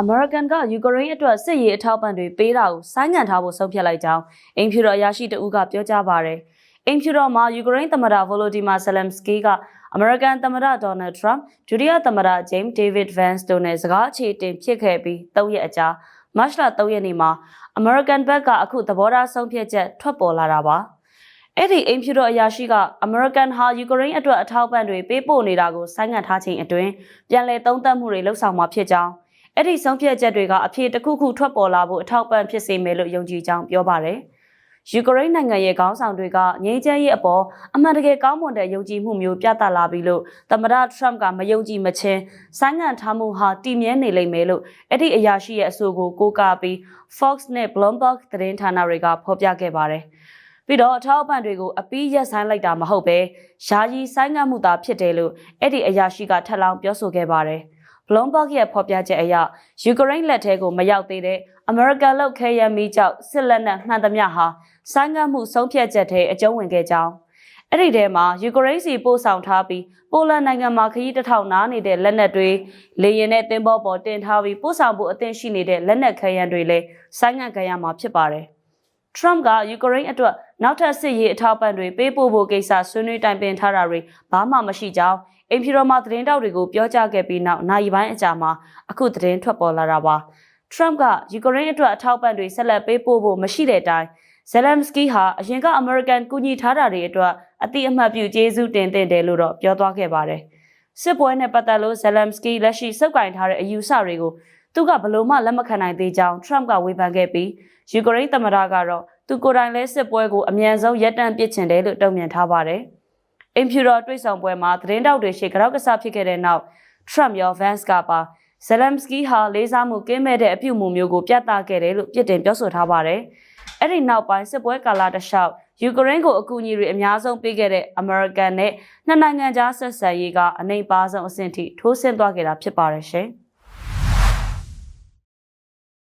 အမေရိကန်ကယူကရိန်းအတွက်စစ်ရေးအထောက်ပံ့တွေပေးတာကိုဆိုင်းငံ့ထားဖို့ဆုံးဖြတ်လိုက်ကြောင်းအင်ဖြူတော်အရာရှိတဦးကပြောကြားပါတယ်။အင်ဖြူတော်မှာယူကရိန်းသမ္မတဗိုလိုဒီမာဇလမ်စကီကအမေရိကန်သမ္မတဒေါ်နယ်ထရမ်ဒုတိယသမ္မတဂျိမ်းဒေးဗစ်ဗန်စ်တို့နဲ့စကားအခြေတင်ဖြစ်ခဲ့ပြီး၃ရက်အကြာမတ်လ3ရက်နေ့မှာအမေရိကန်ဘက်ကအခုသဘောထားဆုံးဖြတ်ချက်ထွက်ပေါ်လာတာပါ။အဲ့ဒီအင်ဖြူတော်အရာရှိကအမေရိကန်ဟာယူကရိန်းအတွက်အထောက်ပံ့တွေပေးပို့နေတာကိုဆိုင်းငံ့ထားခြင်းအတွင်းပြန်လည်သုံးသပ်မှုတွေလှုပ်ဆောင်မှာဖြစ်ကြောင်း အဲ့ဒီဆုံးဖြတ်ချက်တွေကအဖြစ်တစ်ခုခုထွက်ပေါ်လာဖို့အထောက်ပံ့ဖြစ်စေမယ်လို့ယုံကြည်ကြောင်းပြောပါတယ်။ယူကရိန်းနိုင်ငံရဲ့ခေါင်းဆောင်တွေကငြိမ်းချမ်းရေးအပေါ်အမှန်တကယ်ကောင်းမွန်တဲ့ယုံကြည်မှုမျိုးပြသလာပြီလို့သမ္မတထရမ့်ကမယုံကြည်မချင်းဆိုင်းငံ့ထားမှုဟာတည်မြဲနေလိမ့်မယ်လို့အဲ့ဒီအရာရှိရဲ့အဆိုကိုကိုးကားပြီး Fox နဲ့ Bloomberg သတင်းဌာနတွေကဖော်ပြခဲ့ပါတယ်။ပြီးတော့အထောက်အပံ့တွေကိုအပီးရက်ဆိုင်လိုက်တာမဟုတ်ပဲယာယီဆိုင်ငံ့မှုသာဖြစ်တယ်လို့အဲ့ဒီအရာရှိကထပ်လောင်းပြောဆိုခဲ့ပါတယ်။ Bloomberg ရဲ့ဖော်ပြချက်အရယူကရိန်းလက်ထဲကိုမရောက်သေးတဲ့အမေရိကန်လောက်ခဲယမ်းမီကြောက်စစ်လက်နက်မှန်သမျှဟာဆိုင်ငံ့မှုဆုံးဖြတ်ချက်ထဲအကျုံးဝင်ခဲ့ကြောင်းအဲ့ဒီထဲမှာယူကရိန်းစီပို့ဆောင်ထားပြီးပိုလန်နိုင်ငံမှာခရီးတစ်ထောင်နားနေတဲ့လက်နက်တွေလေယာဉ်နဲ့တင်ပေါ်ပေါ်တင်ထားပြီးပို့ဆောင်ဖို့အသင့်ရှိနေတဲ့လက်နက်ခဲယမ်းတွေလည်းဆိုင်ငံ့ခံရမှာဖြစ်ပါတယ်။ Trump ကယူကရိန်းအတွက်နောက်ထပ်စစ်ရေးအထောက်ပံ့တွေပေးပို့ဖို့ကိစ္စဆွေးနွေးတိုင်ပင်ထားတာတွေဘာမှမရှိကြောင်း အင်ဖြူတော်မှာသတင်းတောက်တွေကိုပြောကြားခဲ့ပြီးနောက်နိုင်ပိုင်းအကြာမှာအခုသတင်းထွက်ပေါ်လာတာပါ။ Trump ကယူကရိန်းအတွက်အထောက်ပံ့တွေဆက်လက်ပေးပို့ဖို့မရှိတဲ့အတိုင်းဇယ်လမ်စကီဟာအရင်ကအမေရိကန်ကူညီထားတာတွေအတွက်အတိအမှတ်ပြုကျေးဇူးတင်သင့်တယ်လို့တော့ပြောသွားခဲ့ပါတယ်။စစ်ပွဲနဲ့ပတ်သက်လို့ဇယ်လမ်စကီလက်ရှိစုပ်ကင်ထားတဲ့အယူဆတွေကိုသူကဘလို့မှလက်မခံနိုင်သေးကြောင်း Trump ကဝေဖန်ခဲ့ပြီးယူကရိန်းသမ္မတကတော့သူကိုယ်တိုင်လဲစစ်ပွဲကိုအမြန်ဆုံးရပ်တန့်ပစ်ချင်တယ်လို့တုံ့ပြန်ထားပါတယ်။ အင်ဖြူတော်တွေ့ဆောင်ပွဲမှာသတင်းတောက်တွေရှေ့ကြောက်ကစားဖြစ်ခဲ့တဲ့နောက် Trump ရော Vance ကပါဇယ်လမ်စကီဟာလေးစားမှုကင်းမဲ့တဲ့အပြုအမူမျိုးကိုပြသခဲ့တယ်လို့ပြစ်တင်ပြောဆိုထားပါတယ်။အဲ့ဒီနောက်ပိုင်းစစ်ပွဲကာလတစ်လျှောက်ယူကရိန်းကိုအကူအညီတွေအများဆုံးပေးခဲ့တဲ့အမေရိကန်နဲ့နှစ်နိုင်ငံကြားဆက်ဆံရေးကအနိုင်ပါဆုံးအဆင့်ထိထိုးဆင်းသွားခဲ့တာဖြစ်ပါတယ်ရှင်။